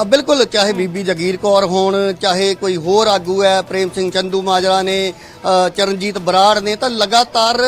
ਅ, ਬਿਲਕੁਲ ਚਾਹੇ ਬੀਬੀ ਜਗੀਰ ਕੌਰ ਹੋਣ ਚਾਹੇ ਕੋਈ ਹੋਰ ਆਗੂ ਹੈ ਪ੍ਰੇਮ ਸਿੰਘ ਚੰਦੂ ਮਾਜਰਾ ਨੇ ਚਰਨਜੀਤ ਬਰਾੜ ਨੇ ਤਾਂ ਲਗਾਤਾਰ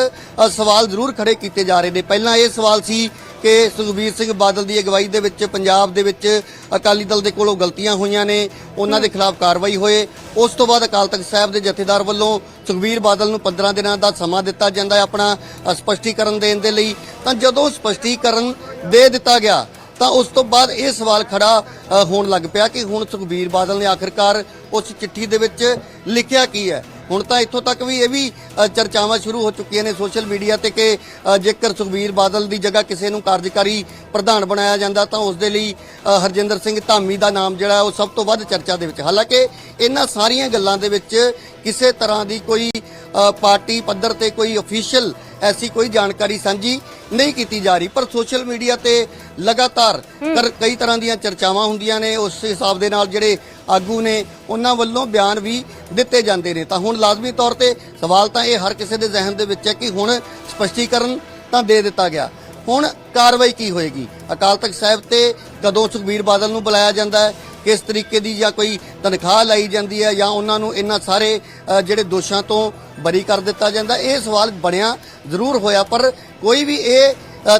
ਸਵਾਲ ਜ਼ਰੂਰ ਖੜੇ ਕੀਤੇ ਜਾ ਰਹੇ ਨੇ। ਪਹਿਲਾਂ ਇਹ ਸਵਾਲ ਸੀ ਕਿ ਸੁਖਬੀਰ ਸਿੰਘ ਬਾਦਲ ਦੀ ਅਗਵਾਈ ਦੇ ਵਿੱਚ ਪੰਜਾਬ ਦੇ ਵਿੱਚ ਅਕਾਲੀ ਦਲ ਦੇ ਕੋਲੋਂ ਗਲਤੀਆਂ ਹੋਈਆਂ ਨੇ ਉਹਨਾਂ ਦੇ ਖਿਲਾਫ ਕਾਰਵਾਈ ਹੋਏ। ਉਸ ਤੋਂ ਬਾਅਦ ਅਕਾਲ ਤਖਤ ਸਾਹਿਬ ਦੇ ਜਥੇਦਾਰ ਵੱਲੋਂ ਸੁਖਬੀਰ ਬਾਦਲ ਨੂੰ 15 ਦਿਨਾਂ ਦਾ ਸਮਾਂ ਦਿੱਤਾ ਜਾਂਦਾ ਹੈ ਆਪਣਾ ਅ, ਸਪਸ਼ਟੀਕਰਨ ਦੇਣ ਦੇ ਲਈ। ਤਾਂ ਜਦੋਂ ਸਪਸ਼ਟੀਕਰਨ ਦੇ ਦਿੱਤਾ ਗਿਆ ਤਾਂ ਉਸ ਤੋਂ ਬਾਅਦ ਇਹ ਸਵਾਲ ਖੜਾ ਹੋਣ ਲੱਗ ਪਿਆ ਕਿ ਹੁਣ ਸੁਖਬੀਰ ਬਾਦਲ ਨੇ ਆਖਿਰਕਾਰ ਉਸ ਚਿੱਠੀ ਦੇ ਵਿੱਚ ਲਿਖਿਆ ਕੀ ਹੈ। ਹੁਣ ਤਾਂ ਇੱਥੋਂ ਤੱਕ ਵੀ ਇਹ ਵੀ ਚਰਚਾਵਾਂ ਸ਼ੁਰੂ ਹੋ ਚੁੱਕੀਆਂ ਨੇ ਸੋਸ਼ਲ ਮੀਡੀਆ ਤੇ ਕਿ ਜੇਕਰ ਸੁਖਬੀਰ ਬਾਦਲ ਦੀ ਜਗ੍ਹਾ ਕਿਸੇ ਨੂੰ ਕਾਰਜਕਾਰੀ ਪ੍ਰਧਾਨ ਬਣਾਇਆ ਜਾਂਦਾ ਤਾਂ ਉਸ ਦੇ ਲਈ ਹਰਜਿੰਦਰ ਸਿੰਘ ਧਾਮੀ ਦਾ ਨਾਮ ਜਿਹੜਾ ਉਹ ਸਭ ਤੋਂ ਵੱਧ ਚਰਚਾ ਦੇ ਵਿੱਚ। ਹਾਲਾਂਕਿ ਇਹਨਾਂ ਸਾਰੀਆਂ ਗੱਲਾਂ ਦੇ ਵਿੱਚ ਕਿਸੇ ਤਰ੍ਹਾਂ ਦੀ ਕੋਈ ਪਾਰਟੀ ਪੱਧਰ ਤੇ ਕੋਈ ਅਫੀਸ਼ੀਅਲ ਐਸੀ ਕੋਈ ਜਾਣਕਾਰੀ ਸਾਂਝੀ ਨਹੀਂ ਕੀਤੀ ਜਾ ਰਹੀ ਪਰ ਸੋਸ਼ਲ ਮੀਡੀਆ ਤੇ ਲਗਾਤਾਰ ਕਈ ਤਰ੍ਹਾਂ ਦੀਆਂ ਚਰਚਾਵਾਂ ਹੁੰਦੀਆਂ ਨੇ ਉਸ ਹਿਸਾਬ ਦੇ ਨਾਲ ਜਿਹੜੇ ਆਗੂ ਨੇ ਉਹਨਾਂ ਵੱਲੋਂ ਬਿਆਨ ਵੀ ਦਿੱਤੇ ਜਾਂਦੇ ਨੇ। ਤਾਂ ਹੁਣ ਲਾਜ਼ਮੀ ਤੌਰ ਤੇ ਸਵਾਲ ਤਾਂ ਇਹ ਹਰ ਕਿਸੇ ਦੇ ਜ਼ਿਹਨ ਦੇ ਵਿੱਚ ਹੈ ਕਿ ਹੁਣ ਸਪਸ਼ਟੀਕਰਨ ਤਾਂ ਦੇ ਦਿੱਤਾ ਗਿਆ। ਹੁਣ ਕਾਰਵਾਈ ਕੀ ਹੋਏਗੀ? ਅਕਾਲ ਤਖਤ ਸਾਹਿਬ ਤੇ ਕਦੋਂ ਸੁਖਬੀਰ ਬਾਦਲ ਨੂੰ ਬੁਲਾਇਆ ਜਾਂਦਾ ਹੈ? ਕਿਸ ਤਰੀਕੇ ਦੀ ਜਾਂ ਕੋਈ ਤਨਖਾਹ ਲਈ ਜਾਂਦੀ ਹੈ ਜਾਂ ਉਹਨਾਂ ਨੂੰ ਇਹਨਾਂ ਸਾਰੇ ਜਿਹੜੇ ਦੋਸ਼ਾਂ ਤੋਂ ਬਰੀ ਕਰ ਦਿੱਤਾ ਜਾਂਦਾ, ਇਹ ਸਵਾਲ ਬਣਿਆ ਜ਼ਰੂਰ ਹੋਇਆ, ਪਰ ਕੋਈ ਵੀ ਇਹ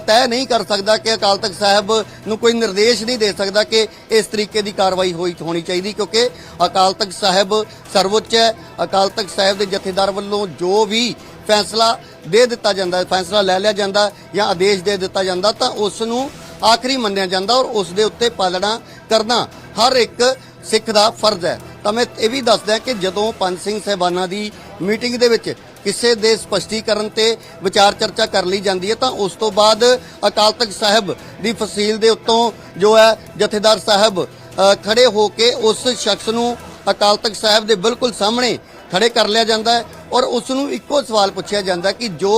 ਤੈਅ ਨਹੀਂ ਕਰ ਸਕਦਾ ਕਿ ਅਕਾਲ ਤਖਤ ਸਾਹਿਬ ਨੂੰ ਕੋਈ ਨਿਰਦੇਸ਼ ਨਹੀਂ ਦੇ ਸਕਦਾ ਕਿ ਇਸ ਤਰੀਕੇ ਦੀ ਕਾਰਵਾਈ ਹੋਈ ਹੋਣੀ ਚਾਹੀਦੀ, ਕਿਉਂਕਿ ਅਕਾਲ ਤਖਤ ਸਾਹਿਬ ਸਰਵਉੱਚ ਹੈ, ਅਕਾਲ ਤਖਤ ਸਾਹਿਬ ਦੇ ਜਥੇਦਾਰ ਵੱਲੋਂ ਜੋ ਵੀ ਫੈਸਲਾ ਦੇ ਦਿੱਤਾ ਜਾਂਦਾ, ਫੈਸਲਾ ਲੈ ਲਿਆ ਜਾਂਦਾ ਜਾਂ ਆਦੇਸ਼ ਦੇ ਦਿੱਤਾ ਜਾਂਦਾ, ਤਾਂ ਉਸ ਨੂੰ ਆਖਰੀ ਮੰਨਿਆ ਜਾਂਦਾ ਔਰ ਉਸ ਦੇ ਉੱਤੇ ਪਾਲਣਾ ਕਰਨਾ ਹਰ ਇੱਕ ਸਿੱਖ ਦਾ ਫਰਜ਼ ਹੈ। ਤਾਂ ਮੈਂ ਇਹ ਵੀ ਦੱਸਦਾ ਕਿ ਜਦੋਂ ਪੰਜ ਸਿੰਘ ਸਹਿਬਾਨਾਂ ਦੀ ਮੀਟਿੰਗ ਦੇ ਵਿੱਚ ਕਿਸੇ ਦੇ ਸਪਸ਼ਟੀਕਰਨ ਤੇ ਵਿਚਾਰ ਚਰਚਾ ਕਰ ਲਈ ਜਾਂਦੀ ਹੈ ਤਾਂ ਉਸ ਤੋਂ ਬਾਅਦ ਅਕਾਲ ਤਖਤ ਸਾਹਿਬ ਦੀ ਫਸੀਲ ਦੇ ਉੱਤੋਂ ਜੋ ਹੈ ਜਥੇਦਾਰ ਸਾਹਿਬ ਅ, ਖੜੇ ਹੋ ਕੇ ਉਸ ਸ਼ਖਸ ਨੂੰ ਅਕਾਲ ਤਖਤ ਸਾਹਿਬ ਦੇ ਬਿਲਕੁਲ ਸਾਹਮਣੇ ਖੜੇ ਕਰ ਲਿਆ ਜਾਂਦਾ ਹੈ ਔਰ ਉਸ ਨੂੰ ਇੱਕੋ ਸਵਾਲ ਪੁੱਛਿਆ ਜਾਂਦਾ ਕਿ ਜੋ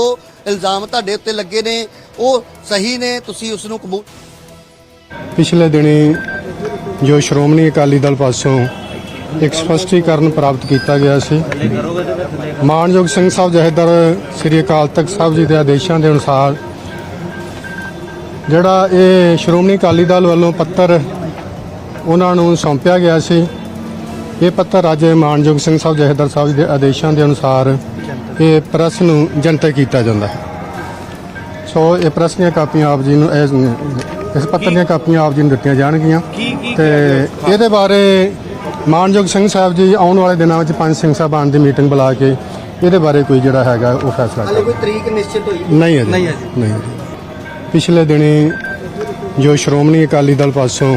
ਇਲਜ਼ਾਮ ਤੁਹਾਡੇ ਉੱਤੇ ਲੱਗੇ ਨੇ ਉਹ ਸਹੀ ਨੇ ਤੁਸੀਂ ਉਸ ਨੂੰ ਕਬੂਲ ਪਿਛਲੇ ਦਿਨੀ ਜੋ ਸ਼੍ਰੋਮਣੀ ਅਕਾਲੀ ਦਲ ਪਾਸੋਂ ਇੱਕ ਸਪਸ਼ਟੀਕਰਨ ਪ੍ਰਾਪਤ ਕੀਤਾ ਗਿਆ ਸੀ। ਮਾਨਯੋਗ ਸਿੰਘ ਸਾਹਿਬ ਜਹੇਦਾਰ, ਸ੍ਰੀ ਅਕਾਲ ਤਖਤ ਸਾਹਿਬ ਜੀ ਦੇ ਆਦੇਸ਼ਾਂ ਦੇ ਅਨੁਸਾਰ ਜਿਹੜਾ ਇਹ ਸ਼੍ਰੋਮਣੀ ਅਕਾਲੀ ਦਲ ਵੱਲੋਂ ਪੱਤਰ ਉਹਨਾਂ ਨੂੰ ਸੌਂਪਿਆ ਗਿਆ ਸੀ, ਇਹ ਪੱਤਰ ਅੱਜ ਮਾਨਯੋਗ ਸਿੰਘ ਸਾਹਿਬ ਜਹੇਦਾਰ ਸਾਹਿਬ ਜੀ ਦੇ ਆਦੇਸ਼ਾਂ ਦੇ ਅਨੁਸਾਰ ਇਹ ਪ੍ਰੈਸ ਨੂੰ ਜਨਤਕ ਕੀਤਾ ਜਾਂਦਾ ਹੈ। ਸੋ ਇਹ ਪ੍ਰੈਸ ਦੀਆਂ ਕਾਪੀਆਂ ਆਪ ਜੀ ਨੂੰ ਇਸ ਪੱਤਰ ਦੀਆਂ ਕਾਪੀਆਂ ਆਪ ਜੀ ਨੂੰ ਦਿੱਤੀਆਂ ਜਾਣਗੀਆਂ ਤੇ ਇਹਦੇ ਬਾਰੇ ਮਾਨਯੋਗ ਸਿੰਘ ਸਾਹਿਬ ਜੀ ਆਉਣ ਵਾਲੇ ਦਿਨਾਂ ਵਿੱਚ ਪੰਜ ਸਿੰਘ ਸਾਹਿਬਾਨ ਦੀ ਮੀਟਿੰਗ ਬੁਲਾ ਕੇ ਇਹਦੇ ਬਾਰੇ ਕੋਈ ਜਿਹੜਾ ਹੈਗਾ ਉਹ ਫੈਸਲਾ ਹਾਲੇ ਕਰ ਕੋਈ ਤਰੀਕ ਨਿਸ਼ਚਿਤ ਹੋਈ ਨਹੀਂ ਹੈ ਜੀ। ਨਹੀਂ ਹੈ ਜੀ। ਨਹੀਂ ਹੈ ਜੀ। ਪਿਛਲੇ ਦਿਨੀ ਜੋ ਸ਼੍ਰੋਮਣੀ ਅਕਾਲੀ ਦਲ ਪਾਸੋਂ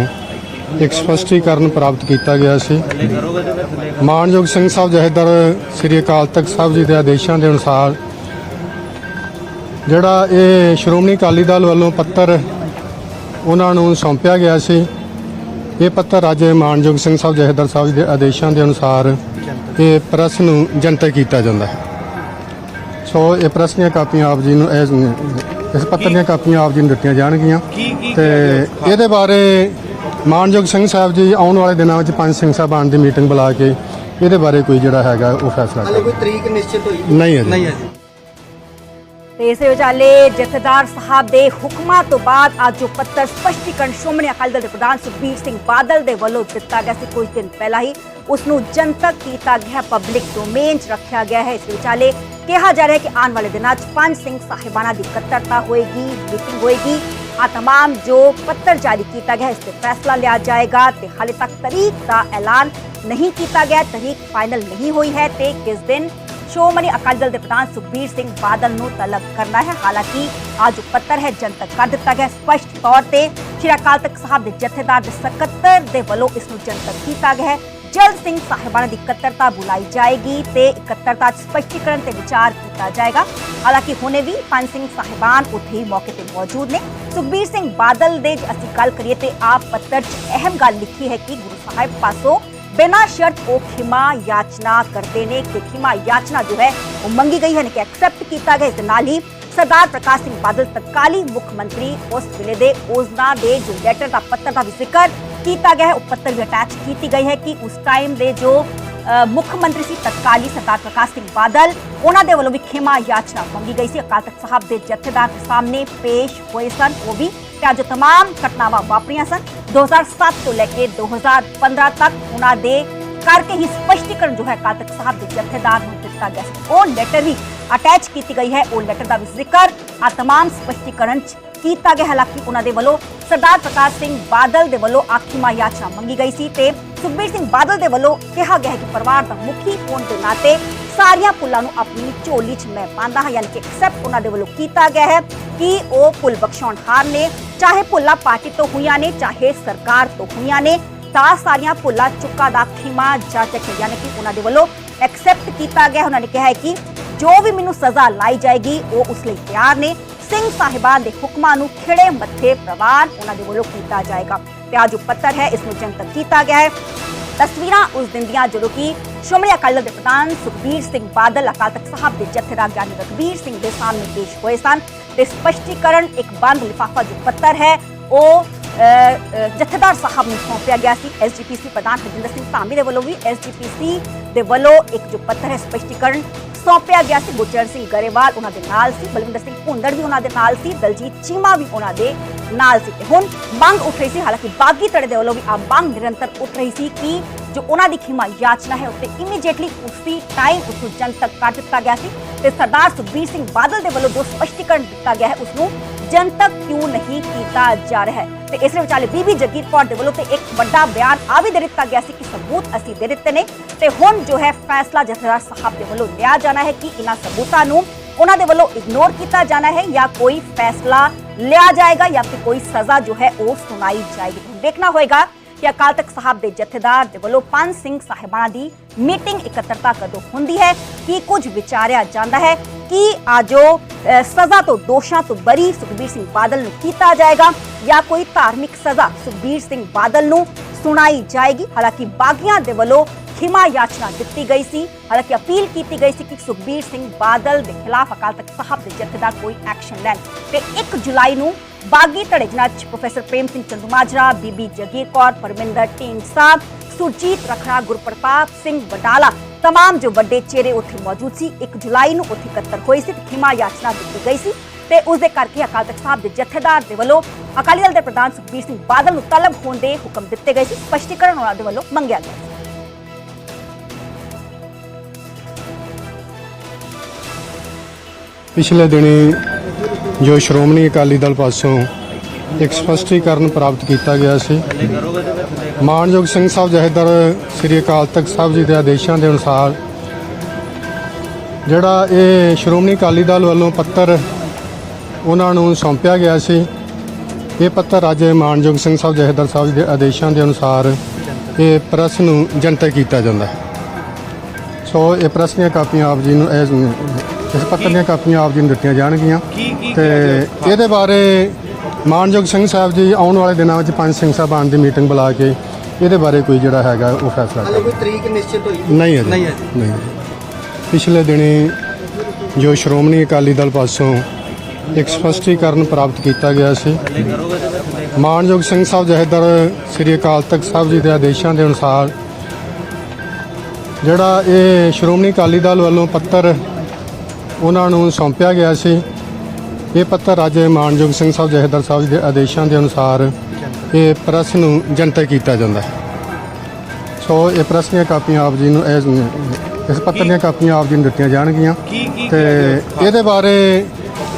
ਇੱਕ ਸਪਸ਼ਟੀਕਰਨ ਪ੍ਰਾਪਤ ਕੀਤਾ ਗਿਆ ਸੀ ਮਾਨਯੋਗ ਸਿੰਘ ਸਾਹਿਬ ਜਹੇਦਾਰ ਸ੍ਰੀ ਅਕਾਲ ਤਖਤ ਸਾਹਿਬ ਜੀ ਦੇ ਆਦੇਸ਼ਾਂ ਦੇ ਅਨੁਸਾਰ ਜਿਹੜਾ ਇਹ ਸ਼੍ਰੋਮਣੀ ਅਕਾਲੀ ਦਲ ਵੱਲੋਂ ਪੱਤਰ ਉਹਨਾਂ ਨੂੰ ਸੌਂਪਿਆ ਗਿਆ ਸੀ। ਇਹ ਪੱਤਰ ਅੱਜ ਮਾਨਯੋਗ ਸਿੰਘ ਸਾਹਿਬ ਜਹੇਦਾਰ ਸਾਹਿਬ ਦੇ ਆਦੇਸ਼ਾਂ ਦੇ ਅਨੁਸਾਰ ਇਹ ਪ੍ਰੈਸ ਨੂੰ ਜਨਤਕ ਕੀਤਾ ਜਾਂਦਾ ਹੈ। ਸੋ ਇਹ ਪ੍ਰੈਸ ਦੀਆਂ ਕਾਪੀਆਂ ਆਪ ਜੀ ਨੂੰ ਇਸ ਇਸ ਪੱਤਰ ਦੀਆਂ ਕਾਪੀਆਂ ਆਪ ਜੀ ਨੂੰ ਦਿੱਤੀਆਂ ਜਾਣਗੀਆਂ। ਤੇ ਇਹਦੇ ਬਾਰੇ ਮਾਨਯੋਗ ਸਿੰਘ ਸਾਹਿਬ ਜੀ ਆਉਣ ਵਾਲੇ ਦਿਨਾਂ ਵਿੱਚ ਪੰਜ ਸਿੰਘ ਸਾਹਿਬਾਨ ਦੀ ਮੀਟਿੰਗ ਬੁਲਾ ਕੇ ਇਹਦੇ ਬਾਰੇ ਕੋਈ ਜਿਹੜਾ ਹੈਗਾ ਉਹ ਫੈਸਲਾ ਕਰ ਕੋਈ ਤਰੀਕ ਨਿਸ਼ਚਿਤ ਹੋਈ? ਨਹੀਂ ਹੈ। ਨਹੀਂ ਹੈ ਤੇ ਇਸੇ ਵਿਚਾਲੇ ਜਥੇਦਾਰ ਸਾਹਿਬ ਦੇ ਹੁਕਮਾਂ ਤੋਂ ਬਾਅਦ ਅੱਜ ਜੋ ਪੱਤਰ ਸਪਸ਼ਟੀਕਰਨ ਸ਼੍ਰੋਮਣੀ ਅਕਾਲੀ ਦਲ ਦੇ ਪ੍ਰਧਾਨ ਸੁਖਬੀਰ ਸਿੰਘ ਬਾਦਲ ਦੇ ਵੱਲੋਂ ਦਿੱਤਾ ਗਿਆ ਸੀ ਕੁਝ ਦਿਨ ਪਹਿਲਾਂ ਹੀ ਉਸ ਨੂੰ ਜਨਤਕ ਕੀਤਾ ਗਿਆ ਪਬਲਿਕ ਡੋਮੇਨ 'ਚ ਰੱਖਿਆ ਗਿਆ ਹੈ ਇਸ ਵਿਚਾਲੇ ਕਿਹਾ ਜਾ ਰਿਹਾ ਹੈ ਕਿ ਆਉਣ ਵਾਲੇ ਦਿਨਾਂ 'ਚ ਪੰਜ ਸਿੰਘ ਸਾਹਿਬਾਨਾਂ ਦੀ ਇਕੱਤਰਤਾ ਹੋਏਗੀ ਮੀਟਿੰਗ ਹੋਏਗੀ ਆ तमाम ਜੋ ਪੱਤਰ ਜਾਰੀ ਕੀਤਾ ਗਿਆ ਹੈ, ਇਸ ਤੇ ਫੈਸਲਾ ਲਿਆ ਜਾਏਗਾ ਤੇ ਹਾਲੇ ਤੱਕ ਤਰੀਕ ਦਾ ਐਲਾਨ ਨਹੀਂ ਕੀਤਾ ਗਿਆ ਤਰੀਕ ਫਾਈਨਲ ਨਹੀਂ ਹੋਈ ਹੈ ਤੇ ਕਿਸ ਦਿਨ ਸ਼੍ਰੋਮਣੀ ਅਕਾਲੀ ਦਲ ਦੇ ਪ੍ਰਧਾਨ ਸੁਖਬੀਰ ਸਿੰਘ ਬਾਦਲ ਨੂੰ ਤਲਬ ਕਰਨਾ ਹੈ। ਹਾਲਾਂਕਿ ਅੱਜ ਪੱਤਰ ਹੈ, ਜਨਤਕ ਕਰ ਦਿੱਤਾ ਗਿਆ। ਸਪਸ਼ਟ ਤੌਰ ਤੇ ਸ਼੍ਰੀ ਅਕਾਲ ਤਖਤ ਸਾਹਿਬ ਦੇ ਜਥੇਦਾਰ ਦੇ ਸਕੱਤਰ ਦੇ ਵੱਲੋਂ ਇਸ ਨੂੰ ਜਨਤਕ ਕੀਤਾ ਗਿਆ ਹੈ। ਜਲਦ ਸਿੰਘ ਸਾਹਿਬਾਨਾਂ ਦੀ ਇਕੱਤਰਤਾ ਬੁਲਾਈ ਜਾਏਗੀ ਤੇ ਇਕੱਤਰਤਾ ਸਪਸ਼ਟੀਕਰਨ ਤੇ ਵਿਚਾਰ ਕੀਤਾ ਜਾਏਗਾ। ਹਾਲਾਂਕਿ ਹੁਣੇ ਵੀ ਪੰਜ ਸਿੰਘ ਸਾਹਿਬਾਨ ਉੱਥੇ ਹੀ ਮੌਕੇ ਤੇ ਮੌਜੂਦ ਨੇ। ਸੁਖਬੀਰ ਸਿੰਘ ਬਾਦਲ ਦੇ ਅਸੀਂ ਗੱਲ ਕਰੀਏ ਤੇ ਆਪ ਪੱਤਰ 'ਚ ਅਹਿਮ ਗੱਲ ਲਿਖੀ ਹੈ ਕਿ ਗੁਰੂ ਸਾਹਿਬ ਪਾਸੋਂ ਬਿਨਾਂ ਸ਼ਰਤ ਉਹ ਖਿਮਾ ਯਾਚਨਾ ਕਰਦੇ ਨੇ ਕਿ ਖਿਮਾ ਯਾਚਨਾ ਜੋ ਹੈ ਉਹ ਮੰਗੀ ਗਈ ਹੈ ਕਿ ਐਕਸੈਪਟ ਕੀਤਾ ਗਿਆ ਇਸ ਦੇ ਨਾਲ ਹੀ ਸਰਦਾਰ ਪ੍ਰਕਾਸ਼ ਸਿੰਘ ਬਾਦਲ ਤਤਕਾਲੀ ਮੁੱਖ ਮੰਤਰੀ ਉਸ ਵੇਲੇ ਦੇ ਓਜ਼ਨਾ ਦੇ ਜੋ ਲੈਟਰ ਦਾ ਪੱਤਰ ਦਾ ਵੀ ਜ਼ਿਕਰ ਕੀਤਾ ਗਿਆ ਹੈ ਉਹ ਪੱਤਰ ਵੀ ਅਟੈਚ ਕੀਤੀ ਗਈ ਹੈ ਕਿ ਉਸ ਟਾਈਮ ਦੇ ਜੋ ਅ, ਮੁੱਖ ਮੰਤਰੀ ਸੀ ਤਤਕਾਲੀ ਸਰਦਾਰ ਪ੍ਰਕਾਸ਼ ਸਿੰਘ ਬਾਦਲ ਉਹਨਾਂ ਦੇ ਵੱਲੋਂ ਵੀ ਖਿਮਾ ਯਾਚਨਾ ਮੰਗੀ ਗਈ ਸੀ ਅਕਾਲ ਤਖਤ ਸਾਹਿਬ ਦੇ ਜਥੇਦਾਰ ਦੇ ਸਾਹਮਣੇ ਪੇਸ਼ ਹੋਏ ਸਨ ਉਹ ਵੀ ਤੇ ਅੱਜ तमाम ਘਟਨਾਵਾਂ ਵਾਪਰੀਆਂ ਸਨ 2007 ਤੋਂ ਲੈ ਕੇ 2015 ਤੱਕ ਉਹਨਾਂ ਦੇ ਕਰਕੇ ਹੀ ਸਪਸ਼ਟੀਕਰਨ ਜੋ ਹੈ ਅਕਾਲ ਤਖਤ ਸਾਹਿਬ ਦੇ ਜਥੇਦਾਰ ਨੂੰ ਦਿੱਤਾ ਗਿਆ ਸੀ ਉਹ ਲੈਟਰ ਵੀ ਅਟੈਚ ਕੀਤੀ ਗਈ ਹੈ ਉਹ ਲੈਟਰ ਦਾ ਵੀ ਜ਼ਿਕਰ ਆ तमाम ਸਪਸ਼ਟੀਕਰਨ ਚ ਕੀਤਾ ਗਿਆ। ਹਾਲਾਂਕਿ ਉਹਨਾਂ ਦੇ ਵੱਲੋਂ ਸਰਦਾਰ ਪ੍ਰਕਾਸ਼ ਸਿੰਘ ਬਾਦਲ ਦੇ ਵੱਲੋਂ ਆਖੀਮਾ ਯਾਚਨਾ ਮੰਗੀ ਗਈ ਸੀ ਤੇ ਸੁਖਬੀਰ ਸਿੰਘ ਬਾਦਲ ਦੇ ਵੱਲੋਂ ਕਿਹਾ ਗਿਆ ਕਿ ਪਰਿਵਾਰ ਦਾ ਮੁਖੀ ਹੋਣ ਦੇ ਨਾਤੇ ਸਾਰੀਆਂ ਪੁੱਲਾਂ ਨੂੰ ਆਪਣੀ ਝੋਲੀ 'ਚ ਮੈਂ ਪਾਉਂਦਾ ਹਾਂ, ਯਾਨੀ ਕਿ ਐਕਸੈਪਟ ਉਹਨਾਂ ਦੇ ਵੱਲੋਂ ਕੀਤਾ ਗਿਆ ਹੈ ਕਿ ਉਹ ਪੁੱਲ ਬਖਸ਼ਾਉਣਹਾਰ ਨੇ, ਚਾਹੇ ਪੁੱਲਾਂ ਪਾਰਟੀ ਤੋਂ ਹੋਈਆਂ ਨੇ, ਚਾਹੇ ਸਰਕਾਰ ਤੋਂ ਹੋਈਆਂ ਨੇ, ਤਾਂ ਸਾਰੀਆਂ ਪੁੱਲਾਂ ਚੁੱਕਾ ਦਾ ਖਿਮਾ ਜਾਚਕ ਯਾਨੀ ਕਿ ਉਹਨਾਂ ਦੇ ਵੱਲੋਂ ਐਕਸੈਪਟ ਕੀਤਾ ਗਿਆ ਉਹਨਾਂ ਨੇ ਕਿਹਾ ਹੈ ਕਿ ਜੋ ਵੀ ਮੈਨੂੰ ਸਜ਼ਾ ਲਾਈ ਜਾਏਗੀ, ਉਹ ਉਸ ਲਈ ਤਿਆਰ ਨੇ। ਸਿੰਘ ਸਾਹਿਬਾਨ ਦੇ ਹੁਕਮਾਂ ਨੂੰ ਖਿੜੇ ਮੱਥੇ ਪ੍ਰਵਾਨ ਉਹਨਾਂ ਦੇ ਵੱਲੋਂ ਕੀਤਾ ਜਾਏਗਾ। ਤੇ ਅੱਜ ਜੋ ਪੱਤਰ ਹੈ, ਇਸ ਨੂੰ ਜਨਤਕ ਕੀਤਾ ਗਿਆ ਹੈ। ਤਸਵੀਰਾਂ ਉਸ ਦਿਨ ਦੀਆਂ, ਜਦੋਂ ਕਿ ਸ਼੍ਰੋਮਣੀ ਅਕਾਲੀ ਦਲ ਦੇ ਪ੍ਰਧਾਨ ਸੁਖਬੀਰ ਸਿੰਘ ਬਾਦਲ ਅਕਾਲ ਤਖਤ ਸਾਹਿਬ ਦੇ ਜਥੇਦਾਰ ਗਿਆਨੀ ਰਘਬੀਰ ਸਿੰਘ ਦੇ ਸਾਹਮਣੇ ਪੇਸ਼ ਹੋਏ ਸਨ। ਤੇ ਸਪਸ਼ਟੀਕਰਨ ਇੱਕ ਬੰਦ ਲਿਫਾਫਾ ਜੋ ਪੱਤਰ ਹੈ, ਉਹ ਜਥੇਦਾਰ ਸਾਹਿਬ ਨੂੰ ਸੌਂਪਿਆ ਗਿਆ ਸੀ। ਐਸਜੀਪੀਸੀ ਪ੍ਰਧਾਨ ਹਰਜਿੰਦਰ ਸਿੰਘ ਧਾਮੀ ਦੇ ਵੱਲੋਂ ਵੀ ਐਸਜੀਪੀਸੀ ਦੇ ਵੱਲੋਂ ਇੱਕ ਜੋ ਪੱਤਰ ਹੈ, ਸਪਸ਼ਟੀਕਰਨ ਸੌਂਪਿਆ ਗਿਆ ਸੀ ਗੁਰਚਰਨ ਸਿੰਘ ਗਰੇਵਾਲ, ਉਹਨਾਂ ਦੇ ਨਾਲ ਸੀ। ਬਲਵਿੰਦਰ ਸਿੰਘ ਭੁੰਦੜ ਵੀ ਉਹਨਾਂ ਦੇ ਨਾਲ ਸੀ। ਦਲਜੀਤ ਚੀਮਾ ਵੀ ਉਹਨਾਂ ਦੇ ਨਾਲ ਸੀ। ਤੇ ਹੁਣ ਮੰਗ ਉੱਠ ਰਹੀ ਸੀ। ਹਾਲਾਂਕਿ ਬਾਗੀ ਧੜੇ ਦੇ ਵੱਲੋਂ ਵੀ ਆ ਮੰਗ ਨਿਰੰਤਰ ਉੱਠ ਰਹੀ ਸੀ ਕਿ ਜੋ ਉਹਨਾਂ ਦੀ ਖਿਮਾ ਯਾਚਨਾ ਹੈ, ਉੱਤੇ ਇਮੀਡੀਏਟਲੀ ਉਸੇ ਟਾਈਮ ਉਸ ਨੂੰ ਜਨਤਕ ਕਰ ਦਿੱਤਾ ਗਿਆ ਸੀ। ਤੇ ਸਰਦਾਰ ਸੁਖਬੀਰ ਸਿੰਘ ਬਾਦਲ ਦੇ ਵੱਲੋਂ ਜੋ ਸਪਸ਼ਟੀਕਰਨ ਦਿੱਤਾ ਗਿਆ ਹੈ ਉਸ ਨੂੰ ਜਨਤਕ ਕਿਉਂ ਨਹੀਂ ਕੀਤਾ ਜਾ ਰਿਹਾ ਹੈ? ਤੇ ਇਸ ਦੇ ਵਿਚਾਲੇ ਬੀਬੀ ਜਗੀਰ ਕੌਰ ਦੇ ਵੱਲੋਂ ਤੇ ਇੱਕ ਵੱਡਾ ਬਿਆਨ ਆ ਵੀ ਦੇ ਦਿੱਤਾ ਗਿਆ ਸੀ ਕਿ ਸਬੂਤ ਅਸੀਂ ਦੇ ਦਿੱਤੇ ਨੇ। ਤੇ ਹੁਣ ਜੋ ਹੈ ਫੈਸਲਾ ਜਥੇਦਾਰ ਸਾਹਿਬ ਦੇ ਵੱਲੋਂ ਲਿਆ ਜਾਣਾ ਹੈ ਕਿ ਇਹਨਾਂ ਸਬੂਤਾਂ ਨੂੰ ਉਹਨਾਂ ਦੇ ਵੱਲੋਂ ਇਗਨੋਰ ਕੀਤਾ ਜਾਣਾ ਹੈ ਜਾਂ ਕੋਈ ਫੈਸਲਾ ਲਿਆ ਜਾਏਗਾ ਜਾਂ ਫਿਰ ਕੋਈ ਸਜ਼ਾ ਜੋ ਹੈ ਉਹ ਸੁਣਾਈ ਜਾਏਗੀ। ਦੇਖਣਾ ਹੋਏਗਾ ਕਿ ਅਕਾਲ ਤਖਤ ਸਾਹਿਬ ਦੇ ਜਥੇਦਾਰ ਦੇ ਵੱਲੋਂ ਪੰਜ ਸਿੰਘ ਸਾਹਿਬਾਨਾਂ ਦੀ ਮੀਟਿੰਗ ਇਕੱਤਰਤਾ ਕਦੋਂ ਹੁੰਦੀ ਹੈ, ਕੀ ਕੁਝ ਵਿਚਾਰਿਆ ਜਾਂਦਾ ਹੈ ਕਿ ਆ ਸਜ਼ਾ ਤੋਂ ਦੋਸ਼ਾਂ ਤੋਂ ਬਰੀ ਸੁਖਬੀਰ ਸਿੰਘ ਬਾਦਲ ਨੂੰ ਕੀਤਾ ਜਾਏਗਾ ਜਾਂ ਕੋਈ ਧਾਰਮਿਕ ਸਜ਼ਾ ਸੁਖਬੀਰ ਸਿੰਘ ਬਾਦਲ ਨੂੰ ਸੁਣਾਈ ਜਾਏਗੀ। ਹਾਲਾਂਕਿ ਬਾਗੀਆਂ ਦੇ ਵੱਲੋਂ ਖਿਮਾ ਯਾਚਨਾ ਦਿੱਤੀ ਗਈ ਸੀ। ਹਾਲਾਂਕਿ ਅਪੀਲ ਕੀਤੀ ਗਈ ਸੀ ਕਿ ਸੁਖਬੀਰ ਸਿੰਘ ਬਾਦਲ ਦੇ ਖਿਲਾਫ ਅਕਾਲ ਤਖਤ ਸਾਹਿਬ ਦੇ ਜਥੇਦਾਰ ਕੋਈ ਐਕਸ਼ਨ ਲੈਣ। ਤੇ 1 ਜੁਲਾਈ ਨੂੰ ਬਾਗੀ ਧੜੇ ਜਿਨ੍ਹਾਂ 'ਚ ਪ੍ਰੋਫੈਸਰ ਪ੍ਰੇਮ ਸਿੰਘ ਚੰਦੂਮਾਜਰਾ, ਬੀਬੀ ਜਗੀਰ ਕੌਰ, ਪਰਮਿੰਦਰ ਢੀਂਡਸਾ, ਸੁਰਜੀਤ ਰਖੜਾ, ਗੁਰਪ੍ਰਤਾਪ ਸਿੰਘ ਬਟਾਲਾ तमाम ਜੋ ਵੱਡੇ ਚਿਹਰੇ ਉੱਥੇ ਮੌਜੂਦ ਸੀ 1 ਜੁਲਾਈ ਨੂੰ ਉੱਥੇ ਇਕੱਤਰ ਹੋਏ ਸੀ ਤੇ ਖਿਮਾ ਯਾਚਨਾ ਦਿੱਤੀ ਗਈ ਸੀ ਤੇ ਉਸ ਦੇ ਕਰਕੇ ਅਕਾਲ ਤਖਤ ਸਾਹਿਬ ਦੇ ਜਥੇਦਾਰ ਦੇ ਵੱਲੋਂ ਅਕਾਲੀ ਦਲ ਦੇ ਪ੍ਰਧਾਨ ਸੁਖਬੀਰ ਸਿੰਘ ਬਾਦਲ ਨੂੰ ਤਲਬ ਹੋਣ ਦੇ ਹੁਕਮ ਦਿੱਤੇ ਗਏ ਸੀ ਸਪਸ਼ਟੀਕਰਨ ਉਹਨਾਂ ਦੇ ਵੱਲੋਂ ਮੰਗਿਆ ਗਿਆ ਸੀ ਪਿਛਲੇ ਦਿਨੀ ਜੋ ਸ਼੍ਰੋਮਣੀ ਅਕਾਲੀ ਦਲ ਪਾਸੋਂ ਇੱਕ ਸਪਸ਼ਟੀਕਰਨ ਪ੍ਰਾਪਤ ਕੀਤਾ ਗਿਆ ਸੀ ਮਾਨਯੋਗ ਸਿੰਘ ਸਾਹਿਬ ਜਹੇਦਾਰ ਸ੍ਰੀ ਅਕਾਲ ਤਖਤ ਸਾਹਿਬ ਜੀ ਦੇ ਆਦੇਸ਼ਾਂ ਦੇ ਅਨੁਸਾਰ ਜਿਹੜਾ ਇਹ ਸ਼੍ਰੋਮਣੀ ਅਕਾਲੀ ਦਲ ਵੱਲੋਂ ਪੱਤਰ ਉਹਨਾਂ ਨੂੰ ਸੌਂਪਿਆ ਗਿਆ ਸੀ ਇਹ ਪੱਤਰ ਅੱਜ ਮਾਨਯੋਗ ਸਿੰਘ ਸਾਹਿਬ ਜਹੇਦਾਰ ਸਾਹਿਬ ਦੇ ਆਦੇਸ਼ਾਂ ਦੇ ਅਨੁਸਾਰ ਇਹ ਪ੍ਰੈਸ ਨੂੰ ਜਨਤਕ ਕੀਤਾ ਜਾਂਦਾ ਹੈ। ਸੋ ਇਹ ਪ੍ਰੈਸ ਦੀਆਂ ਕਾਪੀਆਂ ਆਪ ਜੀ ਨੂੰ ਇਸ ਇਸ ਪੱਤਰ ਦੀਆਂ ਕਾਪੀਆਂ ਆਪ ਜੀ ਨੂੰ ਦਿੱਤੀਆਂ ਜਾਣਗੀਆਂ। ਤੇ ਇਹਦੇ ਬਾਰੇ ਮਾਨਯੋਗ ਸਿੰਘ ਸਾਹਿਬ ਜੀ ਆਉਣ ਵਾਲੇ ਦਿਨਾਂ ਵਿੱਚ ਪੰਜ ਸਿੰਘ ਸਾਹਿਬਾਨ ਦੀ ਮੀਟਿੰਗ ਬੁਲਾ ਕੇ ਇਹਦੇ ਬਾਰੇ ਕੋਈ ਜਿਹੜਾ ਹੈਗਾ ਉਹ ਫੈਸਲਾ ਹਾਲੇ ਕੋਈ ਤਰੀਕ ਨਿਸ਼ਚਿਤ ਹੋਈ ਨਹੀਂ? ਹੈ ਨਹੀਂ। ਪਿਛਲੇ ਦਿਨੀ ਜੋ ਸ਼੍ਰੋਮਣੀ ਅਕਾਲੀ ਦਲ ਪਾਸੋਂ ਇੱਕ ਸਪਸ਼ਟੀਕਰਨ ਪ੍ਰਾਪਤ ਕੀਤਾ ਗਿਆ ਸੀ। ਮਾਨਯੋਗ ਸਿੰਘ ਸਾਹਿਬ ਜਹੇਦਾਰ ਸ੍ਰੀ ਅਕਾਲ ਤਖਤ ਸਾਹਿਬ ਜੀ ਦੇ ਆਦੇਸ਼ਾਂ ਦੇ ਅਨੁਸਾਰ ਜਿਹੜਾ ਇਹ ਸ਼੍ਰੋਮਣੀ ਅਕਾਲੀ ਦਲ ਵੱਲੋਂ ਪੱਤਰ ਉਹਨਾਂ ਨੂੰ ਸੌਂਪਿਆ ਗਿਆ ਸੀ ਇਹ ਪੱਤਰ ਅੱਜ ਮਾਨਯੋਗ ਸਿੰਘ ਸਾਹਿਬ ਜਹੇਦਾਰ ਸਾਹਿਬ ਜੀ ਦੇ ਆਦੇਸ਼ਾਂ ਦੇ ਅਨੁਸਾਰ ਇਹ ਪ੍ਰੈਸ ਨੂੰ ਜਨਤਕ ਕੀਤਾ ਜਾਂਦਾ ਹੈ। ਸੋ ਇਹ ਪ੍ਰੈਸ ਦੀਆਂ ਕਾਪੀਆਂ ਆਪ ਜੀ ਨੂੰ ਇਸ ਇਸ ਪੱਤਰ ਦੀਆਂ ਕਾਪੀਆਂ ਆਪ ਜੀ ਨੂੰ ਦਿੱਤੀਆਂ ਜਾਣਗੀਆਂ। ਤੇ ਇਹਦੇ ਬਾਰੇ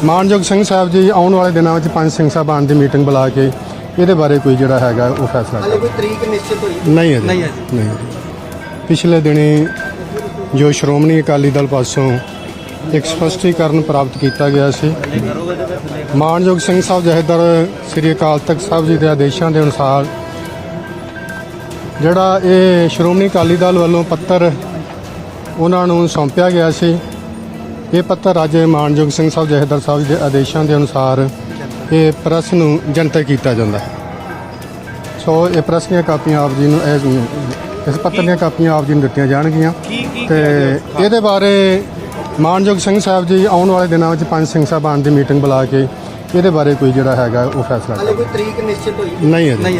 ਮਾਨਯੋਗ ਸਿੰਘ ਸਾਹਿਬ ਜੀ ਆਉਣ ਵਾਲੇ ਦਿਨਾਂ ਵਿੱਚ ਪੰਜ ਸਿੰਘ ਸਾਹਿਬਾਨ ਦੀ ਮੀਟਿੰਗ ਬੁਲਾ ਕੇ ਇਹਦੇ ਬਾਰੇ ਕੋਈ ਜਿਹੜਾ ਹੈਗਾ ਉਹ ਫੈਸਲਾ ਹਾਲੇ ਕੋਈ ਤਰੀਕ ਨਿਸ਼ਚਿਤ ਹੋਈ? ਨਹੀਂ ਹੈ ਨਹੀਂ ਹੈ ਨਹੀਂ ਹੈ। ਪਿਛਲੇ ਦਿਨੀ ਜੋ ਸ਼੍ਰੋਮਣੀ ਅਕਾਲੀ ਦਲ ਪਾਸੋਂ ਇੱਕ ਸਪਸ਼ਟੀਕਰਨ ਪ੍ਰਾਪਤ ਕੀਤਾ ਗਿਆ ਸੀ। ਮਾਨਯੋਗ ਸਿੰਘ ਸਾਹਿਬ ਜਹੇਦਾਰ ਸ੍ਰੀ ਅਕਾਲ ਤਖਤ ਸਾਹਿਬ ਜੀ ਦੇ ਆਦੇਸ਼ਾਂ ਦੇ ਅਨੁਸਾਰ ਜਿਹੜਾ ਇਹ ਸ਼੍ਰੋਮਣੀ ਅਕਾਲੀ ਦਲ ਵੱਲੋਂ ਪੱਤਰ ਉਹਨਾਂ ਨੂੰ ਸੌਂਪਿਆ ਗਿਆ ਸੀ ਇਹ ਪੱਤਰ ਅੱਜ ਮਾਨਯੋਗ ਸਿੰਘ ਸਾਹਿਬ ਜਹੇਦਾਰ ਸਾਹਿਬ ਜੀ ਦੇ ਆਦੇਸ਼ਾਂ ਦੇ ਅਨੁਸਾਰ ਇਹ ਪ੍ਰੈਸ ਨੂੰ ਜਨਤਕ ਕੀਤਾ ਜਾਂਦਾ ਹੈ। ਸੋ ਇਹ ਪ੍ਰੈਸ ਦੀਆਂ ਕਾਪੀਆਂ ਆਪ ਜੀ ਨੂੰ ਇਸ ਇਸ ਪੱਤਰ ਦੀਆਂ ਕਾਪੀਆਂ ਆਪ ਜੀ ਨੂੰ ਦਿੱਤੀਆਂ ਜਾਣਗੀਆਂ ਤੇ ਇਹਦੇ ਬਾਰੇ ਮਾਨਯੋਗ ਸਿੰਘ ਸਾਹਿਬ ਜੀ ਆਉਣ ਵਾਲੇ ਦਿਨਾਂ ਵਿੱਚ ਪੰਜ ਸਿੰਘ ਸਾਹਿਬਾਨ ਦੀ ਮੀਟਿੰਗ ਬੁਲਾ ਕੇ ਇਹਦੇ ਬਾਰੇ ਕੋਈ ਜਿਹੜਾ ਹੈਗਾ ਉਹ ਫੈਸਲਾ ਹਾਲੇ ਕੋਈ ਤਰੀਕ ਨਿਸ਼ਚਿਤ ਹੋਈ ਨਹੀਂ ਹੈ ਨਹੀਂ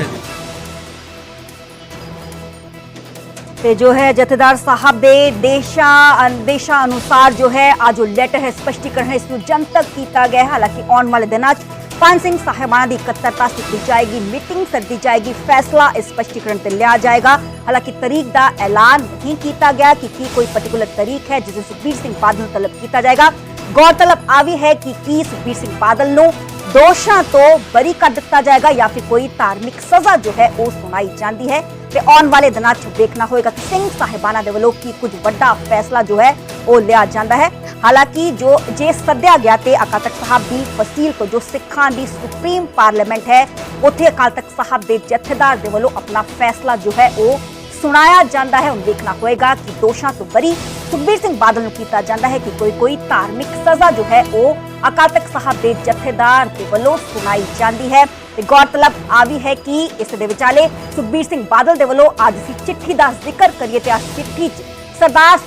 ਤੇ ਜੋ ਹੈ ਜਥੇਦਾਰ ਸਾਹਿਬ ਦੇ ਦੇਸ਼ਾਂ ਦੇਸ਼ਾਂ ਅਨੁਸਾਰ ਜੋ ਹੈ ਆ ਜੋ ਲੈਟਰ ਹੈ ਸਪਸ਼ਟੀਕਰਨ ਹੈ ਇਸ ਨੂੰ ਜਨਤਕ ਕੀਤਾ ਗਿਆ ਹੈ। ਹਾਲਾਂਕਿ ਆਉਣ ਵਾਲੇ ਦਿਨਾਂ 'ਚ ਪੰਜ ਸਿੰਘ ਸਾਹਿਬਾਨਾਂ ਦੀ ਇਕੱਤਰਤਾ ਕੀਤੀ ਜਾਏਗੀ ਮੀਟਿੰਗ ਸੱਦੀ ਜਾਏਗੀ ਫੈਸਲਾ ਇਸ ਸਪਸ਼ਟੀਕਰਨ ਤੇ ਲਿਆ ਜਾਏਗਾ ਹਾਲਾਂਕਿ ਤਰੀਕ ਦਾ ਐਲਾਨ ਨਹੀਂ ਕੀਤਾ ਗਿਆ ਕਿ ਕੀ ਕੋਈ ਪਾਰਟਿਕੂਲਰ ਤਰੀਕ ਹੈ ਜਿਸ ਦਿਨ ਸੁਖਬੀਰ ਸਿੰਘ ਬਾਦਲ ਨੂੰ ਤਲਬ ਕੀਤਾ ਜਾਏਗਾ ਗੌਰਤਲਬ ਆ ਵੀ ਹੈ ਕਿ ਕੀ ਸੁਖਬੀਰ ਸਿੰਘ ਬਾਦਲ ਨੂੰ ਦੋਸ਼ਾਂ ਤੋਂ ਬਰੀ ਕਰ ਦਿੱਤਾ ਜਾਏਗਾ ਜਾਂ ਫਿਰ ਕੋਈ ਧਾਰਮਿਕ ਸਜ਼ਾ ਜੋ ਹੈ ਉਹ ਸੁਣਾਈ ਜਾਂਦੀ ਹੈ ਤੇ ਆਉਣ ਵਾਲੇ ਦਿਨਾਂ 'ਚ ਦੇਖਣਾ ਹੋਏਗਾ ਕਿ ਸਿੰਘ ਸਾਹਿਬਾਨਾਂ ਦੇ ਵੱਲੋਂ ਕੀ ਕੁਝ ਵੱਡਾ ਫੈਸਲਾ ਜੋ ਹੈ ਉਹ ਲਿਆ ਜਾਂਦਾ ਹੈ ਹਾਲਾਂਕਿ ਜੋ ਜੇ ਸੱਦਿਆ ਗਿਆ ਤੇ ਅਕਾਲ ਤਖਤ ਸਾਹਿਬ ਦੀ ਫਸੀਲ ਤੋਂ ਜੋ ਸਿੱਖਾਂ ਦੀ ਸੁਪਰੀਮ ਪਾਰਲੀਮੈਂਟ ਹੈ, ਉੱਥੇ ਅਕਾਲ ਤਖਤ ਸਾਹਿਬ ਦੇ ਜਥੇਦਾਰ ਦੇ ਵੱਲੋਂ ਆਪਣਾ ਫੈਸਲਾ ਜੋ ਹੈ ਉਹ ਸੁਣਾਇਆ ਜਾਂਦਾ ਹੈ। ਹੁਣ ਦੇਖਣਾ ਹੋਏਗਾ ਕਿ ਦੋਸ਼ਾਂ ਤੋਂ ਬਰੀ ਸੁਖਬੀਰ ਸਿੰਘ ਬਾਦਲ ਨੂੰ ਕੀਤਾ ਜਾਂਦਾ ਹੈ ਕਿ ਕੋਈ ਕੋਈ ਧਾਰਮਿਕ ਸਜ਼ਾ ਜੋ ਹੈ ਉਹ ਅਕਾਲ ਤਖਤ ਸਾਹਿਬ ਦੇ ਜਥੇਦਾਰ ਦੇ ਵੱਲੋਂ ਸੁਣਾਈ ਜਾਂਦੀ ਹੈ। ਤੇ ਗੌਰਤਲਬ ਆ ਵੀ ਹੈ ਕਿ ਇਸ ਦੇ ਵਿਚਾਲੇ ਸੁਖਬੀਰ ਸਿੰਘ ਬਾਦਲ ਦੇ ਵੱਲੋਂ ਅੱਜ ਅਸੀਂ ਚਿੱਠੀ ਦਾ ਜ਼ਿਕਰ ਕਰੀਏ ਤੇ ਇਸ ਚਿੱਠੀ 'ਚ ਸਰਦਾਰ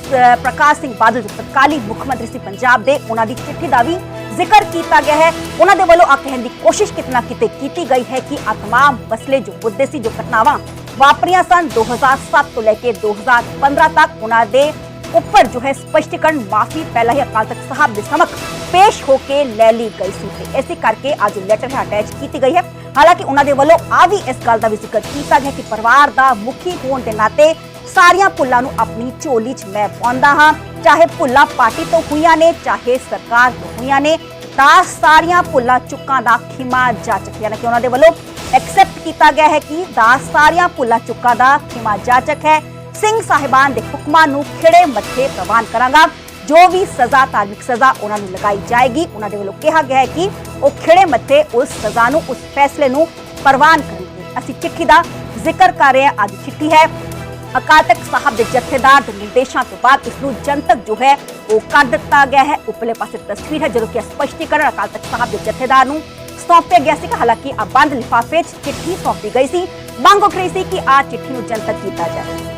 ਪ੍ਰਕਾਸ਼ ਸਿੰਘ ਬਾਦਲ ਜੋ ਤਤਕਾਲੀ ਮੁੱਖ ਮੰਤਰੀ ਸੀ ਪੰਜਾਬ ਦੇ, ਉਹਨਾਂ ਦੀ ਚਿੱਠੀ ਦਾ ਵੀ ਜ਼ਿਕਰ ਕੀਤਾ ਗਿਆ ਹੈ। ਉਹਨਾਂ ਦੇ ਵੱਲੋਂ ਆ ਕਹਿਣ ਦੀ ਕੋਸ਼ਿਸ਼ ਕਿਤਨਾ ਕਿਤੇ ਕੀਤੀ ਗਈ ਹੈ ਕਿ ਆ ਤਮਾਮ ਮਸਲੇ ਜੋ ਮੁੱਦੇ ਸੀ, ਜੋ ਘਟਨਾਵਾਂ ਵਾਪਰੀਆਂ ਸਨ 2007 ਤੋਂ ਲੈ ਕੇ 2015 ਤੱਕ ਉਹਨਾਂ ਦੇ ਉੱਪਰ ਜੋ ਹੈ ਸਪਸ਼ਟੀਕਰਨ ਮਾਫੀ ਪਹਿਲਾਂ ਹੀ ਅਕਾਲ ਤਖਤ ਸਾਹਿਬ ਦੇ ਸਮਖ ਪੇਸ਼ ਹੋ ਕੇ ਲੈ ਲਈ ਗਈ ਸੀ ਤੇ ਇਸੇ ਕਰਕੇ ਅੱਜ ਲੈਟਰ ਹੈ ਅਟੈਚ ਕੀਤੀ ਗਈ ਹੈ। ਹਾਲਾਂਕਿ ਉਹਨਾਂ ਦੇ ਵੱਲੋਂ ਆ ਵੀ ਇਸ ਗੱਲ ਦਾ ਵੀ ਜ਼ਿਕਰ ਕੀਤਾ ਗਿਆ ਕਿ ਪਰਿਵਾਰ ਦਾ ਮੁਖੀ ਹੋਣ ਦੇ ਨਾਤੇ ਸਾਰੀਆਂ ਭੁੱਲਾਂ ਨੂੰ ਆਪਣੀ ਝੋਲੀ 'ਚ ਮੈਂ ਪਾਉਂਦਾ ਹਾਂ। ਚਾਹੇ ਭੁੱਲਾਂ ਪਾਰਟੀ ਤੋਂ ਹੋਈਆਂ ਨੇ, ਚਾਹੇ ਸਰਕਾਰ ਤੋਂ ਹੋਈਆਂ ਨੇ, ਤਾਂ ਸਾਰੀਆਂ ਭੁੱਲਾਂ ਚੁੱਕਾਂ ਦਾ ਖਿਮਾ ਜਾਚਕ ਯਾਨੀ ਕਿ ਉਹਨਾਂ ਦੇ ਵੱਲੋਂ ਐਕਸੈਪਟ ਕੀਤਾ ਗਿਆ ਹੈ ਕਿ ਦਾ ਸਾਰੀਆਂ ਭੁੱਲਾਂ ਚੁੱਕਾਂ ਦਾ ਖਿਮਾ ਜਾਚਕ ਹੈ। ਸਿੰਘ ਸਾਹਿਬਾਨ ਦੇ ਹੁਕਮਾਂ ਨੂੰ ਖਿੜੇ ਮੱਥੇ ਪ੍ਰਵਾਨ ਕਰਾਂਗਾ। ਜੋ ਵੀ ਸਜ਼ਾ, ਧਾਰਮਿਕ ਸਜ਼ਾ ਉਹਨਾਂ ਨੂੰ ਲਗਾਈ ਜਾਏਗੀ, ਉਹਨਾਂ ਦੇ ਵੱਲੋਂ ਕਿਹਾ ਗਿਆ ਹੈ ਕਿ ਉਹ ਖਿੜੇ ਮੱਥੇ ਉਸ ਸਜ਼ਾ ਨੂੰ, ਉਸ ਫੈਸਲੇ ਨੂੰ ਪ੍ਰਵਾਨ ਕਰਨਗੇ। ਅਸੀਂ ਚਿੱਠੀ ਦਾ ਜ਼ਿਕਰ ਕਰ ਰਹੇ ਹਾਂ, ਅੱਜ ਚਿੱਠੀ ਹੈ ਅਕਾਲ ਤਖਤ ਸਾਹਿਬ ਦੇ ਜਥੇਦਾਰ ਦੇ ਨਿਰਦੇਸ਼ਾਂ ਤੋਂ ਬਾਅਦ ਇਸ ਨੂੰ ਜਨਤਕ ਜੋ ਹੈ ਉਹ ਕਰ ਦਿੱਤਾ ਗਿਆ ਹੈ। ਉੱਪਰਲੇ ਪਾਸੇ ਤਸਵੀਰ ਹੈ ਜਦੋਂ ਕਿ ਸਪਸ਼ਟੀਕਰਨ ਅਕਾਲ ਤਖਤ ਸਾਹਿਬ ਦੇ ਜਥੇਦਾਰ ਨੂੰ ਸੌਂਪਿਆ ਗਿਆ ਸੀ ਹਾਲਾਂਕਿ ਆ ਬੰਦ ਲਿਫਾਫੇ 'ਚ ਚਿੱਠੀ ਸੌਂਪੀ ਗਈ ਸੀ। ਮੰਗ ਉੱਠ ਰਹੀ ਸੀ ਕਿ ਆ ਚਿੱਠੀ ਨੂੰ ਜਨਤਕ ਕੀਤਾ ਜਾਵੇ।